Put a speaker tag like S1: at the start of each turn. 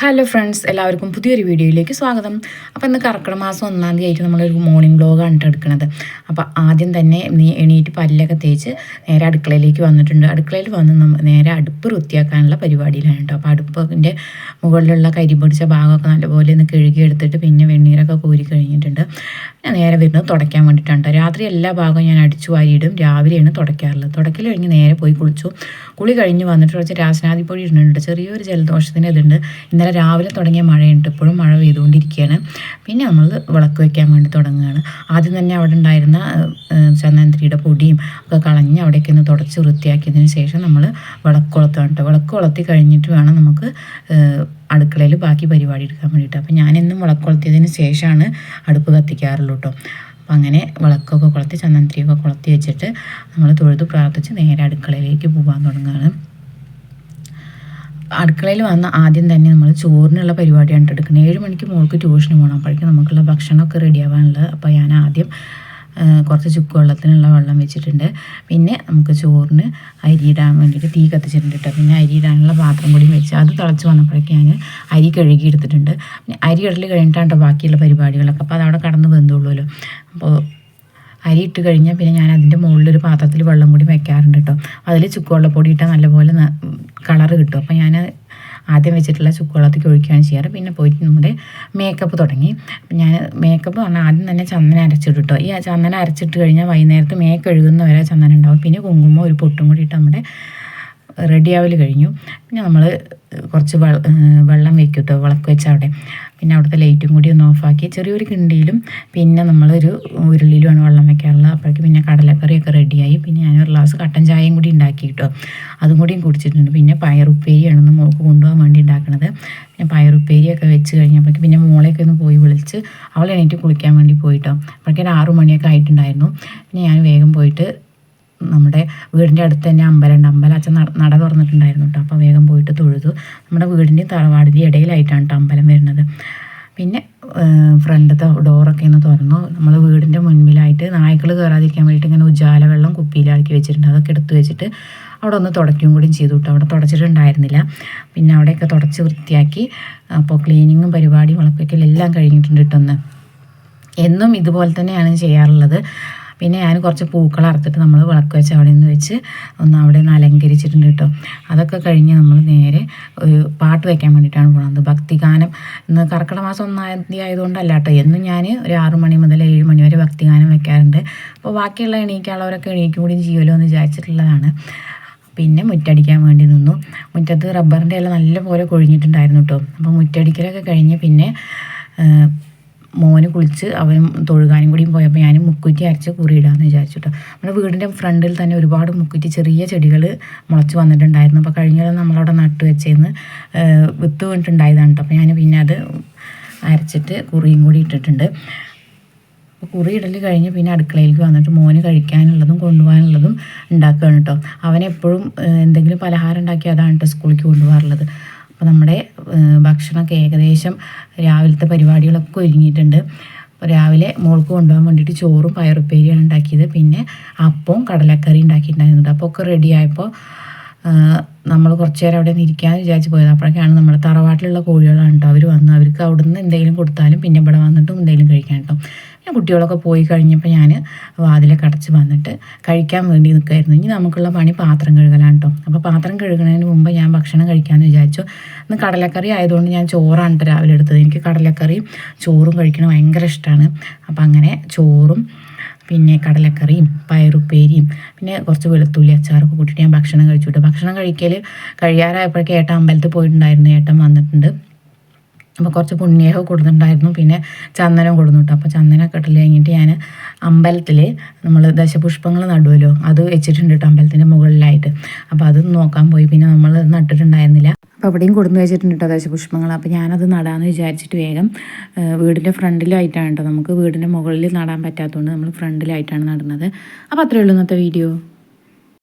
S1: Hello friends എല്ലാവർക്കും പുതിയൊരു വീഡിയോയിലേക്ക് സ്വാഗതം. അപ്പോൾ ഇന്ന് കർക്കിടക മാസം ഒന്നാം തീയതി ആയിട്ട് നമ്മളൊരു മോർണിംഗ് ബ്ലോഗാണ് എടുക്കുന്നത് അപ്പോൾ ആദ്യം തന്നെ നീ എണീറ്റ് പല്ലൊക്കെ തേച്ച് നേരെ അടുക്കളയിലേക്ക് വന്നിട്ടുണ്ട്. അടുക്കളയിൽ വന്ന് നേരെ അടുപ്പ് വൃത്തിയാക്കാനുള്ള പരിപാടിയിലാണ് കേട്ടോ അപ്പോൾ അടുപ്പിന്റെ മുകളിലുള്ള കരി പിടിച്ച ഭാഗമൊക്കെ നല്ലപോലെ ഒന്ന് കഴുകി എടുത്തിട്ട് പിന്നെ വെണ്ണീരൊക്കെ കോരി കഴിഞ്ഞിട്ടുണ്ട്. ഞാൻ നേരെ വരുന്നത് തുടയ്ക്കാൻ വേണ്ടിയിട്ടാണ് രാത്രി എല്ലാ ഭാഗവും ഞാൻ അടിച്ചു വാരിയിടും. രാവിലെയാണ് തുടയ്ക്കാറുള്ളത്. തുടയ്ക്കൽ കഴിഞ്ഞ് നേരെ പോയി കുളിച്ചു. കുളി കഴിഞ്ഞ് വന്നിട്ട് കുറച്ച് രാസനാദിപ്പൊടി ഇടുന്നുണ്ട് ചെറിയൊരു ജലദോഷത്തിന് ഇതുണ്ട്. ഇന്നലെ രാവിലെ തുടങ്ങിയ മഴയുണ്ട്. ഇപ്പോഴും മഴ പെയ്തുകൊണ്ടിരിക്കുകയാണ്. പിന്നെ നമ്മൾ വിളക്ക് വയ്ക്കാൻ വേണ്ടി തുടങ്ങുകയാണ്. ആദ്യം തന്നെ അവിടെ ഉണ്ടായിരുന്ന ചന്ദനത്തിരിയുടെ പൊടിയും ഒക്കെ കളഞ്ഞ് അവിടേക്ക് ഒന്ന് തുടച്ച് വൃത്തിയാക്കിയതിന് ശേഷം നമ്മൾ വിളക്ക് കൊളുത്താണ് കേട്ടോ. വിളക്ക് കൊളുത്തി കഴിഞ്ഞിട്ട് വേണം നമുക്ക് അടുക്കളയിൽ ബാക്കി പരിപാടി എടുക്കാൻ വേണ്ടിയിട്ട്. അപ്പോൾ ഞാനെന്നും വിളക്ക് കൊളുത്തിയതിന് ശേഷമാണ് അടുപ്പ് കത്തിക്കാറുള്ളൂ കേട്ടോ. അപ്പം അങ്ങനെ വിളക്കൊക്കെ കൊളുത്തി ചന്ദനത്തിരിയൊക്കെ കൊളുത്തി വെച്ചിട്ട് നമ്മൾ തൊഴുത് പ്രാർത്ഥിച്ച് നേരെ അടുക്കളയിലേക്ക് പോകാൻ തുടങ്ങുകയാണ്. അടുക്കളയിൽ വന്ന ആദ്യം തന്നെ നമ്മൾ ചോറിനുള്ള പരിപാടിയാണ് എടുക്കുന്നത്. ഏഴ് മണിക്ക് മോൾക്ക് ട്യൂഷന് പോകണം അപ്പോഴേക്കും നമുക്കുള്ള ഭക്ഷണമൊക്കെ റെഡി ആവാനുള്ളത്. അപ്പോൾ ഞാൻ ആദ്യം കുറച്ച് ചുക്ക് വെള്ളത്തിനുള്ള വെള്ളം വെച്ചിട്ടുണ്ട്. പിന്നെ നമുക്ക് ചോറിന് അരി ഇടാൻ വേണ്ടിയിട്ട് തീ കത്തിച്ചിട്ടുണ്ട് കേട്ടോ. പിന്നെ അരി ഇടാനുള്ള പാത്രം കൂടി വെച്ച് അത് തിളച്ച് വന്നപ്പോഴേക്കും ഞാൻ അരി കഴുകി എടുത്തിട്ടുണ്ട്. പിന്നെ അരി ഇടൽ കഴിഞ്ഞിട്ടാണ് ബാക്കിയുള്ള പരിപാടികളൊക്കെ. അപ്പോൾ അതവിടെ കടന്ന് വെന്തുള്ളൂല്ലോ. അപ്പോൾ അരി ഇട്ട് കഴിഞ്ഞാൽ പിന്നെ ഞാൻ അതിന്റെ മുകളിലൊരു പാത്രത്തിൽ വെള്ളം കൂടി വെക്കാറുണ്ട് കേട്ടോ. അതിൽ ചുക്കുവെള്ളപ്പൊടി ഇട്ടാൽ നല്ലപോലെ കിട്ടും. അപ്പോൾ ഞാൻ ആദ്യം വെച്ചിട്ടുള്ള ചുക്കുവെള്ളത്തേക്ക് ഒഴിക്കുകയാണ് ചെയ്യാറ്. പിന്നെ പോയിട്ട് നമ്മുടെ മേക്കപ്പ് തുടങ്ങി. ഞാൻ മേക്കപ്പ് പറഞ്ഞാൽ ആദ്യം തന്നെ ചന്ദനം അരച്ചിട്ട് കേട്ടോ ഈ ചന്ദനം അരച്ചിട്ട് കഴിഞ്ഞാൽ വൈകുന്നേരത്ത് മേക്ക് കഴുകുന്ന വരെ ചന്ദനം ഉണ്ടാവും. പിന്നെ കുങ്കുമം ഒരു പൊട്ടും കൂടി ഇട്ട് നമ്മുടെ റെഡിയാവൽ കഴിഞ്ഞു. പിന്നെ നമ്മൾ കുറച്ച് വെള്ളം വെക്കും കേട്ടോ വിളക്ക് വെച്ച അവിടെ. പിന്നെ അവിടുത്തെ ലൈറ്റും കൂടി ഒന്ന് ഓഫാക്കി. ചെറിയൊരു കിണ്ടിയിലും പിന്നെ നമ്മളൊരു ഉരുളിയിലുമാണ് വെള്ളം വെക്കാറുള്ളത്. അപ്പോഴേക്കും പിന്നെ കടലക്കറിയൊക്കെ റെഡിയായി. പിന്നെ ഞാൻ ഒരു ഗ്ലാസ് കട്ടൻ ചായയും കൂടി ഉണ്ടാക്കി കേട്ടോ അതും കൂടിയും കുടിച്ചിട്ടുണ്ട്. പിന്നെ പയറുപ്പേരിയാണ് മോൾക്ക് കൊണ്ടുപോകാൻ വേണ്ടി ഉണ്ടാക്കുന്നത് പിന്നെ പയറുപ്പേരിയൊക്കെ വെച്ച് കഴിഞ്ഞപ്പോഴേക്കും പിന്നെ മോളെയൊക്കെ ഒന്ന് പോയി വിളിച്ച് അവൾ എണീറ്റ് കുളിക്കാൻ വേണ്ടി പോയിട്ടോ. അപ്പോഴേക്കും ആറു മണിയൊക്കെ ആയിട്ടുണ്ടായിരുന്നു. പിന്നെ ഞാൻ വേഗം പോയിട്ട് നമ്മുടെ വീടിന്റെ അടുത്ത് തന്നെ അമ്പലമുണ്ട്. അമ്പലം അച്ഛൻ നട തുറന്നിട്ടുണ്ടായിരുന്നു കേട്ടോ അപ്പോൾ വേഗം പോയിട്ട് തൊഴുതു നമ്മുടെ വീടിന്റെയും തറവാടിന്റെയും ഇടയിലായിട്ടാണ് കേട്ടോ അമ്പലം വരുന്നത്. പിന്നെ ഫ്രണ്ടത്തെ ഡോറൊക്കെ ഒന്ന് തുറന്നു. നമ്മൾ വീടിന്റെ മുൻപിലായിട്ട് നായ്ക്കൾ കയറാതിരിക്കാൻ വേണ്ടിയിട്ട് ഇങ്ങനെ ഉജാല വെള്ളം കുപ്പിയിലാക്കി വെച്ചിട്ടുണ്ട്. അതൊക്കെ എടുത്തു വെച്ചിട്ട് അവിടെ ഒന്ന് തുടയ്ക്കുകയും കൂടി ചെയ്തു കേട്ടോ. അവിടെ തുടച്ചിട്ടുണ്ടായിരുന്നില്ല. പിന്നെ അവിടെയൊക്കെ തുടച്ച് വൃത്തിയാക്കി അപ്പോൾ ക്ലീനിങ്ങും പരിപാടിയും വളപ്പൊക്കെ എല്ലാം കഴിഞ്ഞിട്ടുണ്ട് കേട്ടൊന്ന് എന്നും ഇതുപോലെ തന്നെയാണ് ചെയ്യാറുള്ളത്. പിന്നെ ഞാൻ കുറച്ച് പൂക്കൾ അറുത്തിട്ട് നമ്മൾ വിളക്ക് വെച്ച് അവിടെ നിന്ന് വെച്ച് ഒന്ന് അവിടെ നിന്ന് അലങ്കരിച്ചിട്ടുണ്ട് കേട്ടോ. അതൊക്കെ കഴിഞ്ഞ് നമ്മൾ നേരെ ഒരു പാട്ട് വയ്ക്കാൻ വേണ്ടിയിട്ടാണ് പോകുന്നത് ഭക്തിഗാനം. ഇന്ന് കർക്കിടക മാസം ഒന്നാം തീയതി ആയതുകൊണ്ടല്ല കേട്ടോ. എന്നും ഞാൻ ഒരു ആറ് മണി മുതൽ ഏഴ് മണി വരെ ഭക്തിഗാനം വെക്കാറുണ്ട്. അപ്പോൾ ബാക്കിയുള്ള എണീക്കാനുള്ളവരൊക്കെ എണീക്കും കൂടി ചെയ്യുമല്ലോ എന്ന് വിചാരിച്ചിട്ടുള്ളതാണ്. പിന്നെ മുറ്റടിക്കാൻ വേണ്ടി നിന്നു. മുറ്റത്ത് റബ്ബറിന്റെ എല്ലാം നല്ലപോലെ കൊഴിഞ്ഞിട്ടുണ്ടായിരുന്നു കേട്ടോ. അപ്പോൾ മുറ്റടിക്കലൊക്കെ കഴിഞ്ഞ് പിന്നെ മോന് കുളിച്ച് അവൻ തൊഴുകാനും കൂടിയും പോയപ്പോൾ ഞാൻ മുക്കുറ്റി അരച്ച് കുറിയിടാമെന്ന് കേട്ടോ നമ്മുടെ വീടിന്റെ ഫ്രണ്ടിൽ തന്നെ ഒരുപാട് മുക്കുറ്റി ചെറിയ ചെടികൾ മുളച്ച് വന്നിട്ടുണ്ടായിരുന്നു. അപ്പോൾ കഴിഞ്ഞ നമ്മളവിടെ നട്ടു വെച്ചേന്ന് വിത്ത് വീണിട്ടുണ്ടായതാണ് കേട്ടോ അപ്പോൾ ഞാൻ പിന്നെ അത് അരച്ചിട്ട് കുറിയും കൂടി ഇട്ടിട്ടുണ്ട്. അപ്പോൾ കുറി ഇടൽ കഴിഞ്ഞ് പിന്നെ അടുക്കളയിലേക്ക് വന്നിട്ട് മോന് കഴിക്കാനുള്ളതും കൊണ്ടുപോകാനുള്ളതും ഉണ്ടാക്കുകയാണ് കേട്ടോ അവനെപ്പോഴും എന്തെങ്കിലും പലഹാരം ഉണ്ടാക്കി അതാണ് കേട്ടോ സ്കൂളിലേക്ക് കൊണ്ടുപോകാറുള്ളത്. അപ്പോൾ നമ്മുടെ ഭക്ഷണമൊക്കെ ഏകദേശം രാവിലത്തെ പരിപാടികളൊക്കെ ഒരുങ്ങിയിട്ടുണ്ട്. രാവിലെ മോൾക്ക് കൊണ്ടുപോകാൻ വേണ്ടിയിട്ട് ചോറും പയറുപ്പേരിയാണ് ഉണ്ടാക്കിയത്. പിന്നെ അപ്പവും കടലക്കറി ഉണ്ടാക്കിയിട്ടുണ്ടായിരുന്നുണ്ട് അപ്പോൾ ഒക്കെ റെഡി ആയപ്പോൾ നമ്മൾ കുറച്ച് നേരം അവിടെ ഇരിക്കാമെന്ന് വിചാരിച്ച് പോയത്. അപ്പോഴൊക്കെയാണ് നമ്മുടെ തറവാട്ടിലുള്ള കോഴികളാണ് കേട്ടോ അവർ വന്ന് അവർക്ക് അവിടെ നിന്ന് എന്തെങ്കിലും കൊടുത്താലും പിന്നെ ഇവിടെ വന്നിട്ടും എന്തെങ്കിലും കഴിക്കാൻ കേട്ടോ. ഞാൻ കുട്ടികളൊക്കെ പോയി കഴിഞ്ഞപ്പോൾ ഞാൻ വാതിലൊക്കെ അടച്ച് വന്നിട്ട് കഴിക്കാൻ വേണ്ടി നിൽക്കുമായിരുന്നു ഇനി നമുക്കുള്ള പണി പാത്രം കഴുകലാണ് കേട്ടോ. അപ്പോൾ പാത്രം കഴുകുന്നതിന് മുമ്പ് ഞാൻ ഭക്ഷണം കഴിക്കാമെന്ന് വിചാരിച്ചു. ഇന്ന് കടലക്കറി ആയതുകൊണ്ട് ഞാൻ ചോറാണ് രാവിലെ എടുത്തത്. എനിക്ക് കടലക്കറിയും ചോറും കഴിക്കണം ഭയങ്കര ഇഷ്ടമാണ്. അപ്പോൾ അങ്ങനെ ചോറും പിന്നെ കടലക്കറിയും പയറുപ്പേരിയും പിന്നെ കുറച്ച് വെളുത്തുള്ളി അച്ചാറൊക്കെ കൂട്ടിയിട്ട് ഞാൻ ഭക്ഷണം കഴിച്ചു വിട്ടു ഭക്ഷണം കഴിക്കൽ കഴിയാറായപ്പോഴേക്കും ഏട്ടൻ അമ്പലത്തിൽ പോയിട്ടുണ്ടായിരുന്നു. ഏട്ടൻ വന്നിട്ടുണ്ട്. അപ്പോൾ കുറച്ച് പുണ്യമൊക്കെ കൊടുത്തിട്ടുണ്ടായിരുന്നു. പിന്നെ ചന്ദനം കൊടുത്തിട്ടു അപ്പോൾ ചന്ദനം കെട്ടൽ കഴിഞ്ഞിട്ട് ഞാൻ അമ്പലത്തിൽ നമ്മൾ ദശപുഷ്പങ്ങൾ നടുമല്ലോ അത് വെച്ചിട്ടുണ്ട് കേട്ടോ അമ്പലത്തിന്റെ മുകളിലായിട്ട്. അപ്പോൾ അത് നോക്കാൻ പോയി. പിന്നെ നമ്മൾ നട്ടിട്ടുണ്ടായിരുന്നില്ല. അപ്പോൾ അവിടെയും കൊടുന്നു വെച്ചിട്ടുണ്ട് കേട്ടോ ദശപുഷ്പങ്ങൾ അപ്പോൾ ഞാനത് നടാമെന്ന് വിചാരിച്ചിട്ട് വേഗം വീടിന്റെ ഫ്രണ്ടിലായിട്ടാണ് കേട്ടോ. നമുക്ക് വീടിന്റെ മുകളിൽ നടാൻ പറ്റാത്തതുകൊണ്ട് നമ്മൾ ഫ്രണ്ടിലായിട്ടാണ് നടുന്നത്. അപ്പോൾ അത്രയേ ഉള്ളൂ ഇന്നത്തെ വീഡിയോ.